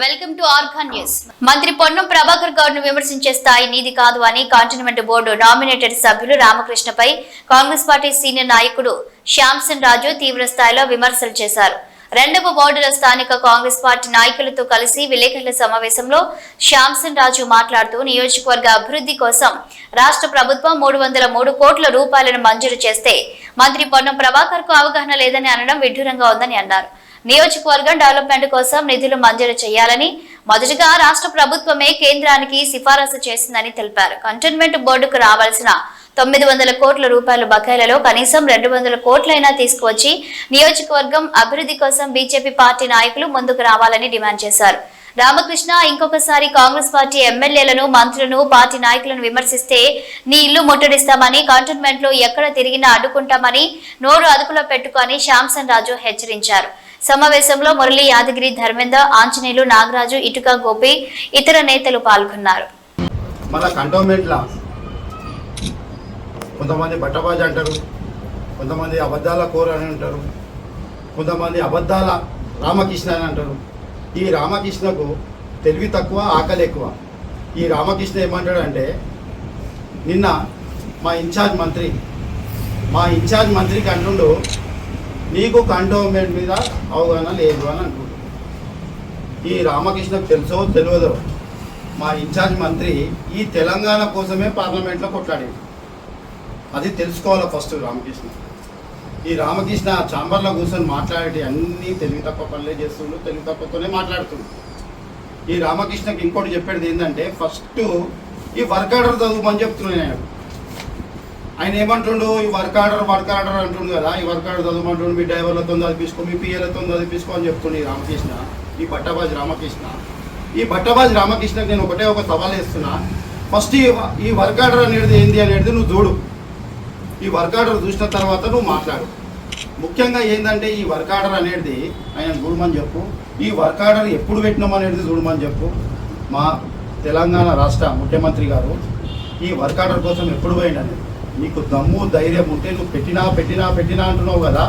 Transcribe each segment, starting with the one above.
Welcome to organ news. మంత్రి పొన్నం ప్రభాకర్ గౌడ్ను విమర్శించే స్థాయి నీది కాదు అని కాంటినమెంట్ బోర్డు నామినేటెడ్ సభ్యులు రామకృష్ణపై కాంగ్రెస్ పార్టీ సీనియర్ నాయకుడు శ్యాంసన్ రాజు తీవ్ర స్థాయిలో విమర్శలు చేశారు. రెండవ వార్డుల స్థానిక కాంగ్రెస్ పార్టీ నాయకులతో కలిసి విలేకరుల సమావేశంలో శ్యాంసన్ రాజు మాట్లాడుతూ నియోజకవర్గ అభివృద్ధి కోసం రాష్ట్ర ప్రభుత్వం మూడు వందల మూడు కోట్ల రూపాయలను మంజూరు చేస్తే మంత్రి పొన్నం ప్రభాకర్కు అవగాహన లేదని అనడం విడ్డూరంగా ఉందని అన్నారు. నియోజకవర్గం డెవలప్మెంట్ కోసం నిధులు మంజూరు చేయాలని మొదటగా రాష్ట్ర ప్రభుత్వమే కేంద్రానికి సిఫారసు చేసిందని తెలిపారు. కంటోన్మెంట్ బోర్డుకు రావాల్సిన తొమ్మిది వందల కోట్ల రూపాయల బకాయిలలో కనీసం రెండు వందల కోట్లైనా తీసుకువచ్చి నియోజకవర్గం అభివృద్ధి కోసం బీజేపీ పార్టీ నాయకులు ముందుకు రావాలని డిమాండ్ చేశారు. రామకృష్ణ ఇంకొకసారి కాంగ్రెస్ పార్టీ ఎమ్మెల్యేలను మంత్రులను పార్టీ నాయకులను విమర్శిస్తే నీ ఇల్లు ముట్టడిస్తామని కంటోన్మెంట్లో ఎక్కడ తిరిగినా అడ్డుకుంటామని నోరు అదుపులో పెట్టుకొని శ్యాంసన్ రాజు హెచ్చరించారు. సమావేశంలో మురళి యాదగిరి ధర్మేంద్ర ఆంజనేయులు నాగరాజు ఇటుక గోపి ఇతర నేతలు పాల్గొన్నారు. మన కంటోన్మెంట్లో కొంతమంది బట్టబాజు అంటారు కొంతమంది అబద్ధాల కోర అని అంటారు కొంతమంది అబద్ధాల రామకృష్ణ అని అంటారు. ఈ రామకృష్ణకు తెలివి తక్కువ ఆకలి ఎక్కువ. ఈ రామకృష్ణ ఏమంటాడంటే నిన్న మా ఇన్ఛార్జ్ మంత్రి మా ఇన్ఛార్జ్ మంత్రికి అంటుండు నీకు కంటోన్మెంట్ మీద అవగాహన లేదు అని అంటుండు ఈ రామకృష్ణకు తెలుసో తెలియదో మా ఇన్ఛార్జ్ మంత్రి ఈ తెలంగాణ కోసమే పార్లమెంట్లో కొట్లాడాడు. అది తెలుసుకోవాలి ఫస్ట్ రామకృష్ణ. ఈ రామకృష్ణ చాంబర్లో కూర్చొని మాట్లాడేటి అన్నీ తెలివి తప్ప పనులే చేస్తుండు తెలివి తప్పతోనే మాట్లాడుతుండు. ఈ రామకృష్ణకి ఇంకోటి చెప్పేది ఏంటంటే ఫస్ట్ ఈ వర్క్ ఆర్డర్ చదువుమని చెప్తున్నాను నేను ఆయన ఏమంటుండు ఈ వర్క్ ఆర్డర్ వర్క్ ఆర్డర్ అంటుండు కదా ఈ వర్క్ ఆర్డర్ చదవమంటుండు మీ డ్రైవర్లతో చదివించుకో మీ పిఎలతో చదివించుకో అని చెప్తుండే రామకృష్ణ ఈ బట్టబాజి రామకృష్ణ. ఈ బట్టబాజి రామకృష్ణకి నేను ఒకటే ఒక సవాల్ వేస్తున్నా ఫస్ట్ ఈ వర్క్ ఆర్డర్ అనేది ఏంది అనేది నువ్వు చూడు. ఈ వర్క్ ఆర్డర్ చూసిన తర్వాత నువ్వు మాట్లాడు. ముఖ్యంగా ఏంటంటే ఈ వర్క్ ఆర్డర్ అనేది ఆయన చూడమని చెప్పు. ఈ వర్క్ ఆర్డర్ ఎప్పుడు పెట్టినామనేది చూడమని చెప్పు. మా తెలంగాణ రాష్ట్ర ముఖ్యమంత్రి గారు ఈ వర్క్ ఆర్డర్ కోసం ఎప్పుడు పోయిండనేది నీకు దమ్ము ధైర్యం ఉంటే నువ్వు పెట్టినా పెట్టినా పెట్టినా అంటున్నావు కదా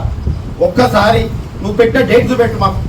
ఒక్కసారి నువ్వు పెట్టిన డేట్స్ పెట్టు మాకు.